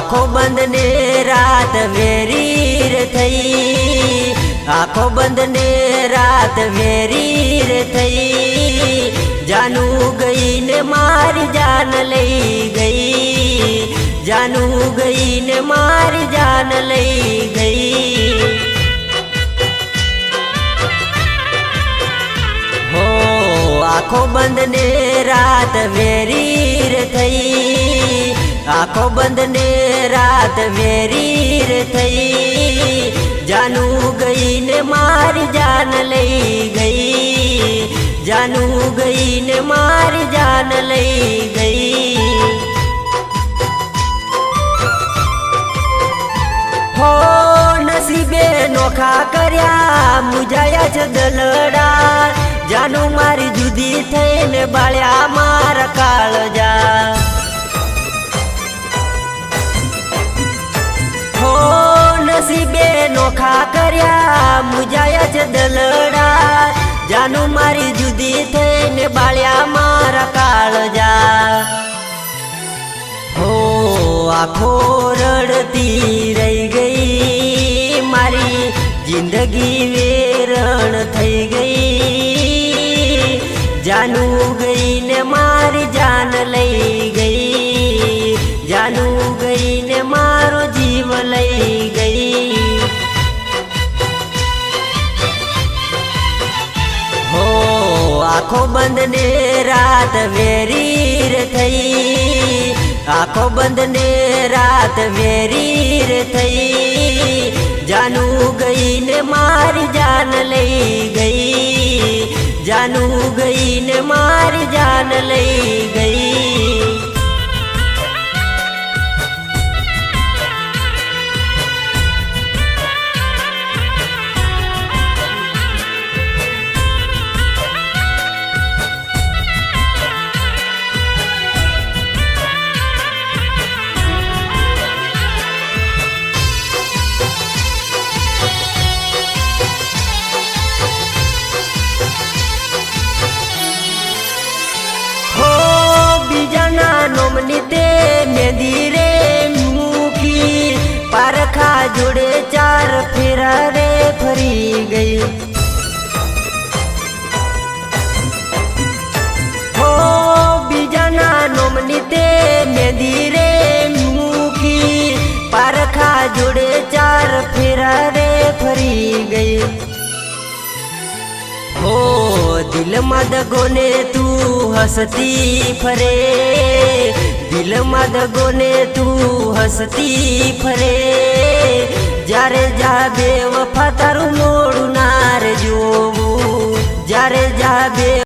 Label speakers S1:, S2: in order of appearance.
S1: આખો બંધ ને રાત વેરીર થઈ. આખો બંધ ને રાત વેરીર થઈ. જાનું ગઈ ને મારી જાન લઈ ગઈ. જાનું ગઈ ને મારી જાન લઈ ગઈ. આખો બંધ ને રાત વેરીર થઈ. આખો બંધ ને રાત વેરીર થઈ. જાનું ગઈ ને મારી જાન લઈ ગઈ. જાનું ગઈ ને મારી જાન લઈ ગઈ. હો નસીબે નોખા કર્યા, મુજાયા છે દલડા. જાનું મારી જુદી થઈને બાળ્યા મારા કાળજા. નોખા કર્યા મુજાયા છે દલડા. જાનું મારી જુદી થઈને બાળ્યા મારા કાળજા. હો, આખો રડતી રહી ગઈ. મારી જિંદગી વેરણ થઈ ગઈ. જાનું ગઈ ને મારી જાન લઈ આખો બંધ ને રાત વેરીર થઈ. આખો બંધ ને રાત વેરીર થઈ. જાનું ગઈ ને મારી જાન લઈ ગઈ. જાનું ગઈ ને મારી જાન લઈ મંદિરે મૂકી પારખા જોડે ચાર ફેરા રે ફરી ગઈ. હો, દિલમાં દગોને તું હસતી ફરે. દિલમાં દગોને તું હસતી ફરે. જ્યારે જાબે વફા તારું મોડું નાર જોવું. જ્યારે જાબે